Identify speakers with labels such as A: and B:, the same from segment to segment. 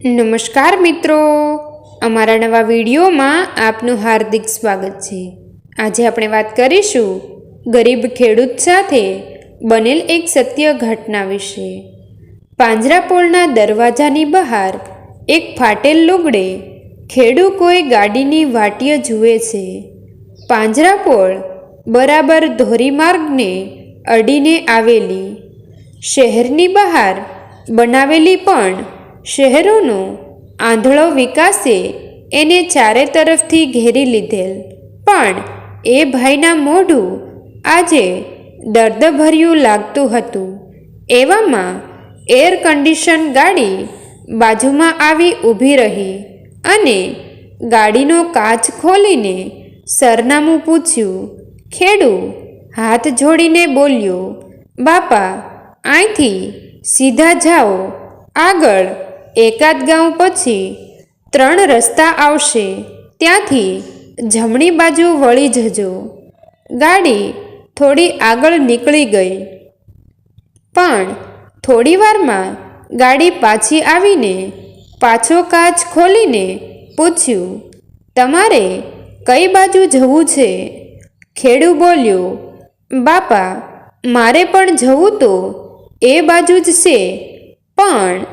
A: નમસ્કાર મિત્રો. અમારા નવા વિડીયોમાં આપનું હાર્દિક સ્વાગત છે. આજે આપણે વાત કરીશું ગરીબ ખેડૂત સાથે બનેલ એક સત્ય ઘટના વિશે. પાંજરાપોળના દરવાજાની બહાર એક ફાટેલ લુગડે ખેડૂકોએ ગાડીની વાટીએ જુએ છે. પાંજરાપોળ બરાબર ધોરીમાર્ગને અડીને આવેલી. શહેરની બહાર બનાવેલી પણ શહેરોનો આંધળો વિકાસે એને ચારે તરફથી ઘેરી લીધેલ. પણ એ ભાઈના મોઢું આજે દર્દભર્યું લાગતું હતું. એવામાં એર કન્ડિશન ગાડી બાજુમાં આવી ઊભી રહી અને ગાડીનો કાચ ખોલીને સરનામું પૂછ્યું. ખેડૂ હાથ જોડીને બોલ્યો, બાપા અહીંથી સીધા જાઓ. આગળ એકાદ ગાંવ પછી ત્રણ રસ્તા આવશે. ત્યાંથી જમણી બાજુ વળી જજો. ગાડી થોડી આગળ નીકળી ગઈ. પણ થોડીવારમાં ગાડી પાછી આવીને પાછો કાચ ખોલીને પૂછ્યું, તમારે કઈ બાજુ જવું છે? ખેડૂ બોલ્યો, બાપા, મારે પણ જવું તો એ બાજુ જ છે, પણ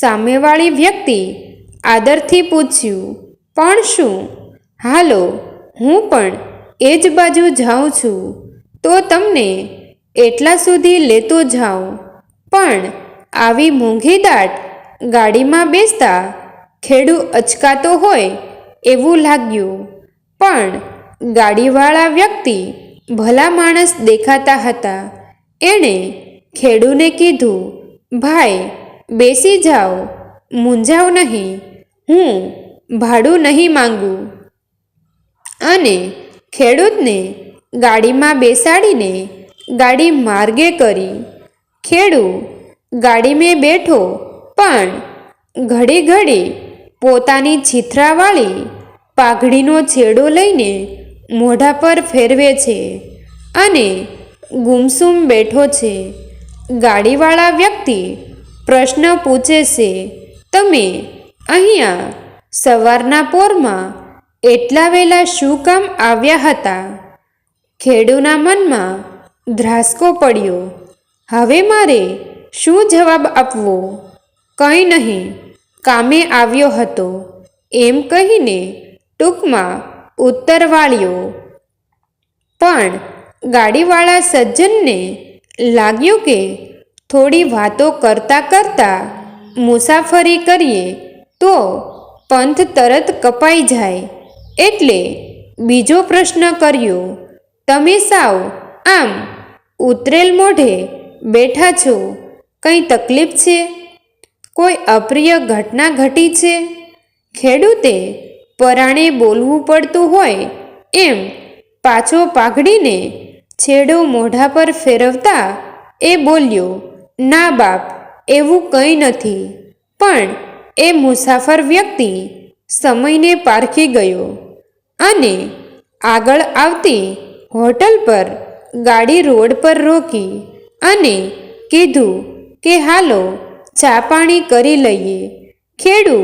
A: સામેવાળી વ્યક્તિ આદરથી પૂછ્યું, પણ શું? હાલો, હું પણ એ જ બાજુ જાઉં છું. તો તમને એટલા સુધી લેતો જાઉં. પણ આવી મોંઘી દાટ ગાડીમાં બેસતા ખેડૂ અચકાતો હોય એવું લાગ્યું. પણ ગાડીવાળા વ્યક્તિ ભલા માણસ દેખાતા હતા. એણે ખેડૂને કીધું, ભાઈ બેસી જાઓ, મૂંઝાવ નહીં, હું ભાડું નહીં માંગું. અને ખેડૂતને ગાડીમાં બેસાડીને ગાડી માર્ગે કરી, ખેડૂ, ગાડીમાં બેઠો, પણ ઘડી ઘડી પોતાની છીથરાવાળી પાઘડીનો છેડો લઈને મોઢા પર ફેરવે છે અને ગુમસુમ બેઠો છે. ગાડીવાળા વ્યક્તિ પ્રશ્ન પૂછે છે, તમે અહીંયા સવારના પોરમાં એટલા વહેલા શું કામ આવ્યા હતા? ખેડૂના મનમાં ધ્રાસકો પડ્યો. હવે મારે શું જવાબ આપવો? કંઈ નહીં, કામે આવ્યો હતો. એમ કહીને ટૂંકમાં ઉત્તર વાળ્યો. પણ ગાડીવાળા સજ્જનને લાગ્યું કે થોડી વાતો કરતાં કરતાં મુસાફરી કરીએ તો પંથ તરત કપાઈ જાય. એટલે બીજો પ્રશ્ન કર્યો, તમે સાવ આમ ઉતરેલ મોઢે બેઠા છો, કંઈ તકલીફ છે? કોઈ અપ્રિય ઘટના ઘટી છે? ખેડૂતે પરાણે બોલવું પડતું હોય એમ પાછો પાઘડીને છેડો મોઢા પર ફેરવતા એ બોલ્યો ના બાપ, એવું કંઈ નથી. પણ એ મુસાફર વ્યક્તિ સમયને પારખી ગયો અને આગળ આવતી હોટલ પર ગાડી રોડ પર રોકી અને કીધું કે હાલો, ચા પાણી કરી લઈએ. ખેડુ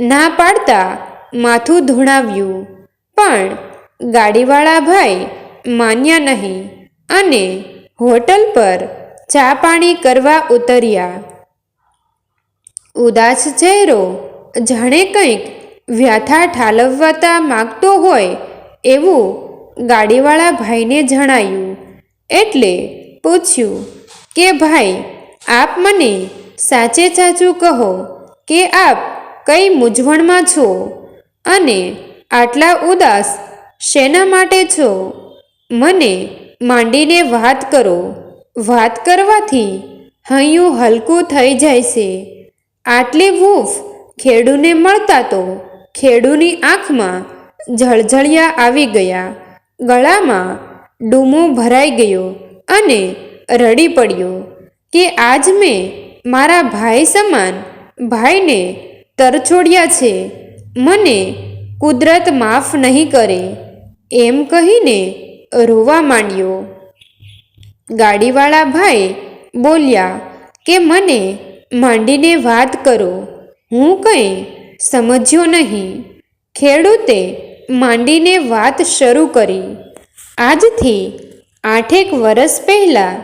A: ના પાડતા માથું ધૂણાવ્યું. પણ ગાડીવાળા ભાઈ માન્યા નહીં અને હોટલ પર ચા પાણી કરવા ઉતર્યા. ઉદાસ ચહેરો, જાણે કંઈક વ્યથા ઠાલવવાતા માગતો હોય એવું ગાડીવાળા ભાઈને જણાયું. એટલે પૂછ્યું કે, ભાઈ, આપ મને સાચે સાચું કહો કે આપ કઈ મૂંઝવણમાં છો અને આટલા ઉદાસ શેના માટે છો? મને માંડીને વાત કરો. વાત કરવાથી હૈયું હલકું થઈ જાય છે. આટલી વૂફ ખેડૂને મળતા તો ખેડૂની આંખમાં ઝળઝળિયા આવી ગયા. ગળામાં ડૂમો ભરાઈ ગયો અને રડી પડ્યો કે આજ મેં મારા ભાઈ સમાન ભાઈને તરછોડ્યા છે. મને કુદરત માફ નહીં કરે. એમ કહીને રોવા માંડ્યો. ગાડીવાળા ભાઈ બોલ્યા કે મને માંડીને વાત કરો. હું કંઈ સમજ્યો નહીં. ખેડૂતે માંડીને વાત શરૂ કરી. આજથી આઠેક વર્ષ પહેલાં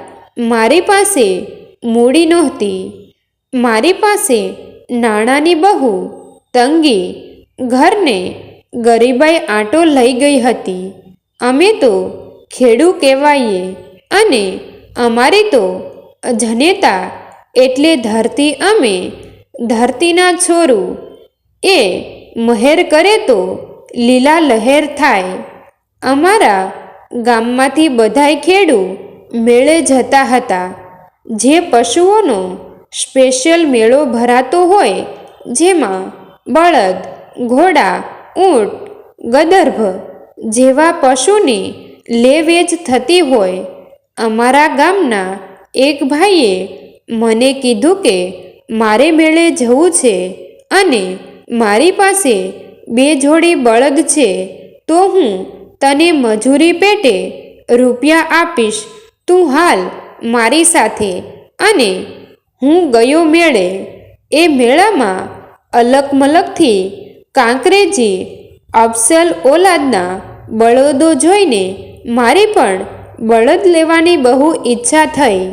A: મારી પાસે મૂડી નહોતી. મારી પાસે નાણાંની બહુ તંગી ઘરને ગરીબાઈ આંટો લઈ ગઈ હતી. અમે તો ખેડૂ કહેવાઈએ અને અમારે તો જનેતા એટલે ધરતી અમે, ધરતીના છોરું. એ મહેર કરે તો લીલા લહેર થાય. અમારા ગામમાંથી બધાય ખેડૂ મેળે જતા હતા. જે પશુઓનો સ્પેશિયલ મેળો ભરાતો હોય, જેમાં બળદ, ઘોડા, ઊંટ, ગદર્ભ જેવા પશુની લે વેચ થતી હોય અમારા ગામના એક ભાઈએ મને કીધું કે મારે મેળે જવું છે અને મારી પાસે બે જોડી બળદ છે, તો હું તને મજૂરી પેટે રૂપિયા આપીશ. તું હાલ મારી સાથે અને હું ગયો મેળે. એ મેળામાં અલગ મલકથી કાંકરેજી અફસલ ઓલાદના બળદો જોઈને મારી પણ બળદ લેવાની બહુ ઈચ્છા થઈ.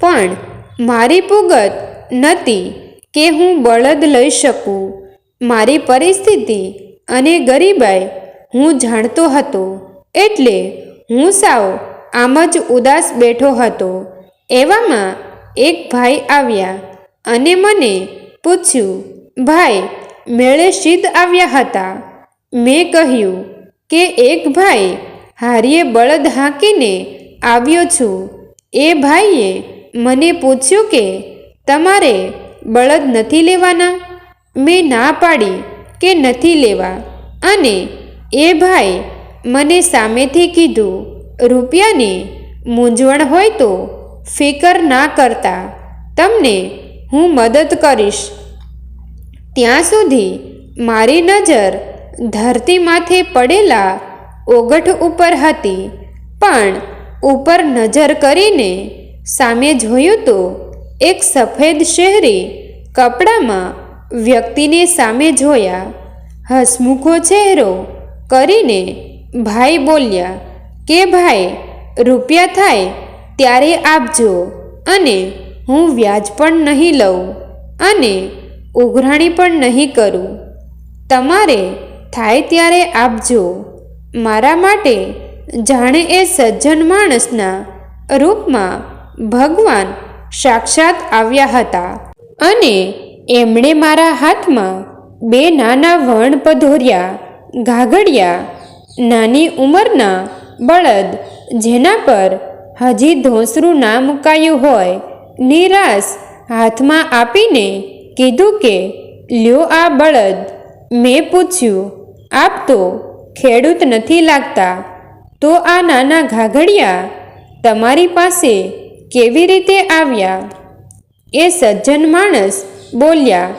A: પણ મારી પુગત નહોતી કે હું બળદ લઈ શકું. મારી પરિસ્થિતિ અને ગરીબાઈ હું જાણતો હતો. એટલે હું સાવ આમ જ ઉદાસ બેઠો હતો. એવામાં એક ભાઈ આવ્યા અને મને પૂછ્યું, ભાઈ, મેળે સિદ્ધ આવ્યા હતા? મેં કહ્યું કે, એક ભાઈ હારીએ બળદ હાંકીને આવ્યો છું. એ ભાઈએ મને પૂછ્યું કે, તમારે બળદ નથી લેવાના? મેં ના પાડી કે નથી લેવા. અને એ ભાઈ મને સામેથી કીધું, રૂપિયાની મૂંઝવણ હોય તો ફિકર ના કરતા. તમને હું મદદ કરીશ. ત્યાં સુધી મારી નજર ધરતી માથે પડેલા ઓગઠ ઉપર હતી. પણ ઉપર નજર કરીને સામે જોયું તો એક સફેદ શહેરી કપડામાં વ્યક્તિને સામે જોયા. હસમુખો ચહેરો કરીને ભાઈ બોલ્યા, કે ભાઈ, રૂપિયા થાય ત્યારે આપજો અને હું વ્યાજ પણ નહીં લઉં અને ઉઘરાણી પણ નહીં કરું. તમારે થાય ત્યારે આપજો. મારા માટે જાણે એ સજ્જન માણસના રૂપમાં ભગવાન સાક્ષાત આવ્યા હતા. અને એમણે મારા હાથમાં બે નાના વણ પધોર્યા, ઘાઘડિયા, નાની ઉંમરના બળદ, જેના પર હજી ધોંસરું ના મુકાયું હોય, નિરાશ હાથમાં આપીને કીધું કે, લ્યો આ બળદ. મેં પૂછ્યું, આપ તો ખેડૂત નથી લાગતા, તો આ નાના ઘાઘડિયા તમારી પાસે કેવી રીતે આવ્યા? એ સજ્જન માણસ બોલ્યા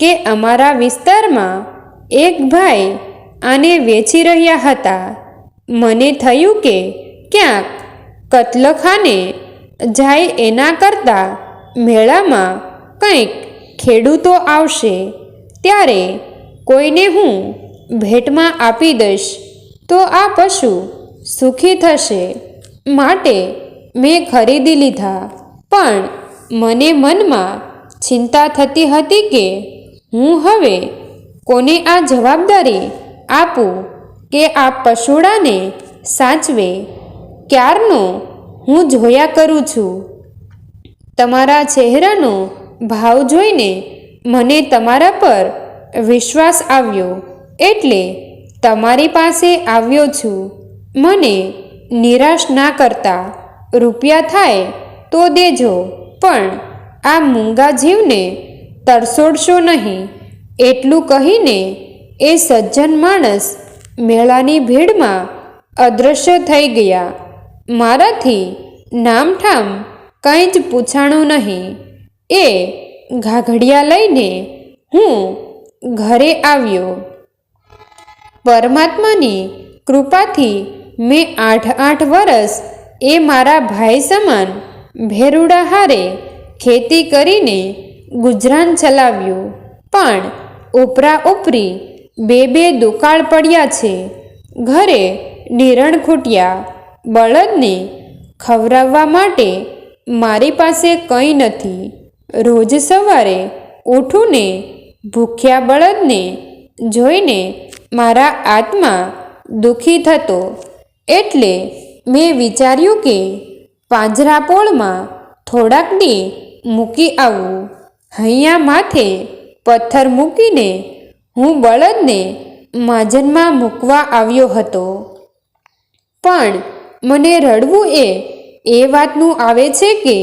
A: કે અમારા વિસ્તારમાં એક ભાઈ આને વેચી રહ્યા હતા. મને થયું કે ક્યાંક કતલખાને જાય એના કરતાં મેળામાં કંઈક ખેડૂતો આવશે, ત્યારે કોઈને હું ભેટમાં આપી દઈશ. તો આ પશુ સુખી થશે. માટે મેં ખરીદી લીધા. પણ મને મનમાં ચિંતા થતી હતી કે હું હવે કોને આ જવાબદારી આપું કે આ પશુડાને સાચવે? ક્યારનો હું જોયા કરું છું? તમારા ચહેરાનો ભાવ જોઈને મને તમારા પર વિશ્વાસ આવ્યો. એટલે તમારી પાસે આવ્યો છું. મને નિરાશ ના કરતા રૂપિયા થાય તો દેજો, પણ આ મૂંગા જીવને તરસોડશો નહીં. એટલું કહીને એ સજ્જન માણસ મેળાની ભીડમાં અદૃશ્ય થઈ ગયા. મારાથી નામઠામ કંઈ જ પૂછાણું નહીં. એ ઘાઘડિયા લઈને હું ઘરે આવ્યો. પરમાત્માની કૃપાથી મેં આઠ આઠ વર્ષ એ મારા ભાઈ સમાન ભેરુડા હારે ખેતી કરીને ગુજરાન ચલાવ્યું. પણ ઉપરા ઉપરી બે બે દુકાળ પડ્યા છે. ઘરે નિરણ ખૂટ્યા. બળદને ખવડાવવા માટે મારી પાસે કંઈ નથી. રોજ સવારે ઉઠું ને ભૂખ્યા બળદને જોઈને મારા આત્મા દુઃખી થતો એટલે મેં વિચાર્યું કે પાંજરાપોળમાં થોડાક દી મૂકી આવું. હૈયા માથે પથ્થર મૂકીને હું બળદને માજનમાં મૂકવા આવ્યો હતો. પણ મને રડવું એ એ વાતનું આવે છે કે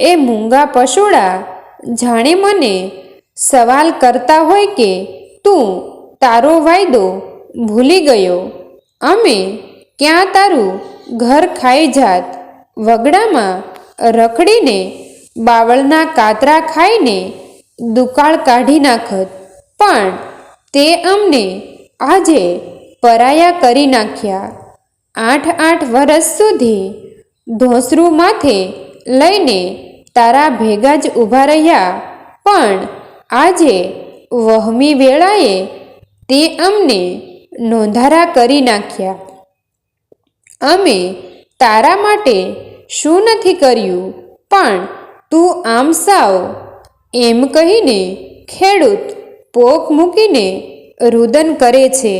A: એ મૂંગા પશુડા જાણે મને સવાલ કરતા હોય કે તું તારો વાયદો ભૂલી ગયો. અમે ક્યાં તારું ઘર ખાઈ જાત? વગડામાં રખડીને બાવળના કાતરા ખાઈને દુકાળ કાઢી નાખત. પણ તે અમને આજે પરાયા કરી નાખ્યા. આઠ આઠ વર્ષ સુધી ધોસરું માથે લઈને તારા ભેગા જ ઊભા રહ્યા. પણ આજે વહમી વેળાએ તે અમને નોંધારા કરી નાખ્યા. અમે તારા માટે શું નથી કર્યું, પણ તું આમ સાવ એમ કહીને ખેડૂત પોક મૂકીને રુદન કરે છે.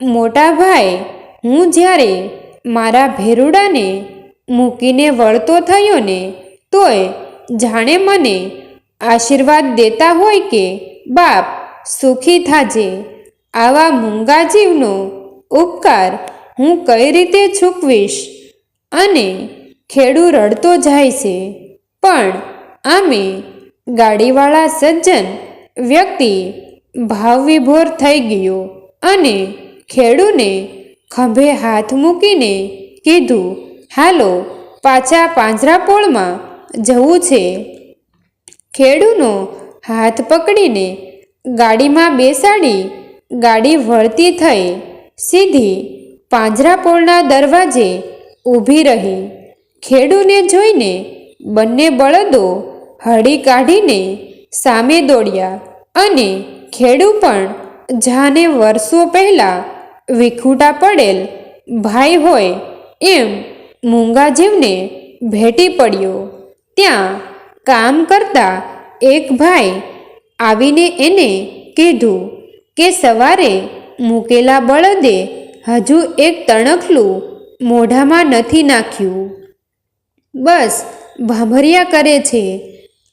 A: મોટા ભાઈ, હું જ્યારે મારા ભેરુડાને મૂકીને વળતો થયો ને, તોય જાણે મને આશીર્વાદ દેતા હોય કે બાપ સુખી થાજે. આવા મૂંગા જીવનો ઉપકાર હું કઈ રીતે ચૂકવીશ અને ખેડૂ રડતો જાય છે. પણ આમે ગાડીવાળા સજ્જન વ્યક્તિ ભાવવિભોર થઈ ગયો અને ખેડૂને ખંભે હાથ મૂકીને કીધું, હાલો, પાછા પાંજરાપોળમાં જવું છે. ખેડૂનો હાથ પકડીને ગાડીમાં બેસાડી ગાડી વળતી થઈ સીધી પાંજરાપોળના દરવાજે ઊભી રહી. ખેડૂને જોઈને બંને બળદો હળી કાઢીને સામે દોડ્યા અને ખેડૂ પણ જાને વર્ષો પહેલાં વિખૂટા પડેલ ભાઈ હોય એમ મૂંગાજીવને ભેટી પડ્યો. ત્યાં કામ કરતા એક ભાઈ આવીને એને કીધું કે સવારે મૂકેલા બળદે હજુ એક તણખલું મોઢામાં નથી નાખ્યું. બસ ભાંભરિયા કરે છે.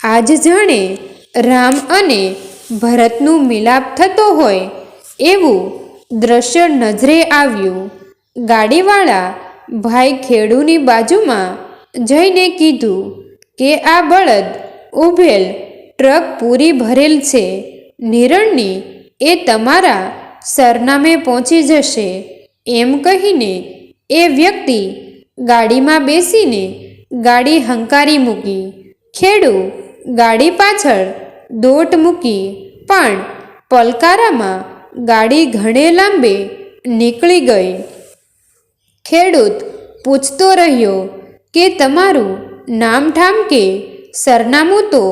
A: આજ જાણે રામ અને ભરતનું મિલાપ થતો હોય એવું દ્રશ્ય નજરે આવ્યું. ગાડીવાળા ભાઈ ખેડૂની બાજુમાં જઈને કીધું કે આ બળદ ઊભેલ ટ્રક પૂરી ભરેલ છે. નિરણની એ તમારા સરનામે પહોંચી જશે. એમ કહીને એ વ્યક્તિ ગાડીમાં બેસીને ગાડી હંકારી મૂકી. ખેડુ ગાડી પાછળ દોટ મૂકી, પણ પલકારામાં ગાડી ઘણે લાંબે નીકળી ગઈ. ખેડૂત પૂછતો રહ્યો કે તમારું નામઠામ કે સરનામું તો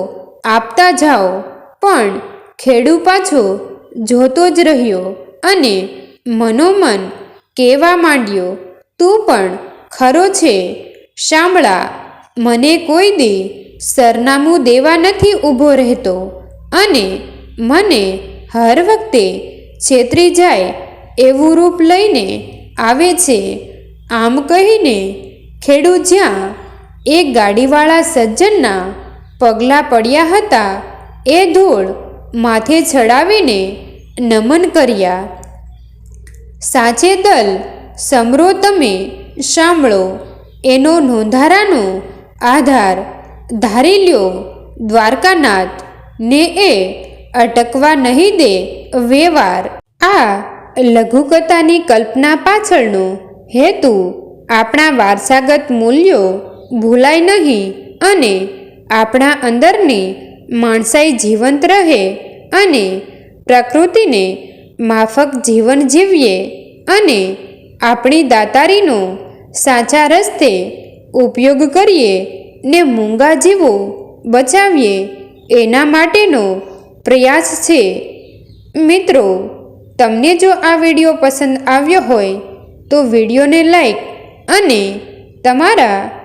A: આપતા જાઓ. પણ ખેડૂ પાછો જોતો જ રહ્યો અને મનોમન કહેવા માંડ્યો, તું પણ ખરો છે. શામળા, મને કોઈ દી સરનામું દેવા નથી ઊભો રહેતો અને મને હર વખતે છેતરી જાય એવું રૂપ લઈને આવે છે. આમ કહીને ખેડૂત જ્યાં એ ગાડીવાળા સજ્જનના પગલાં પડ્યા હતા, એ ધૂળ માથે ચડાવીને નમન કર્યા. સાચે દલ, સમરો તમે સાંભળો, એનો નોંધારાનો આધાર ધારી લ્યો, દ્વારકાનાથ ને એ અટકવા નહીં દે વેવાર. આ લઘુકથાની કલ્પના પાછળનો હેતુ આપણા વારસાગત મૂલ્યો ભૂલાય નહીં અને આપણા અંદરની માણસાઈ જીવંત રહે અને પ્રકૃતિને માફક જીવન જીવીએ અને આપણી દાતારીનો સાચા રસ્તે ઉપયોગ કરીએ ને મૂંગા જીવો બચાવીએ એના માટેનો પ્રયાસ છે. મિત્રો, તમને જો આ વીડિયો પસંદ આવ્યો હોય તો વિડીયોને લાઈક અને તમારા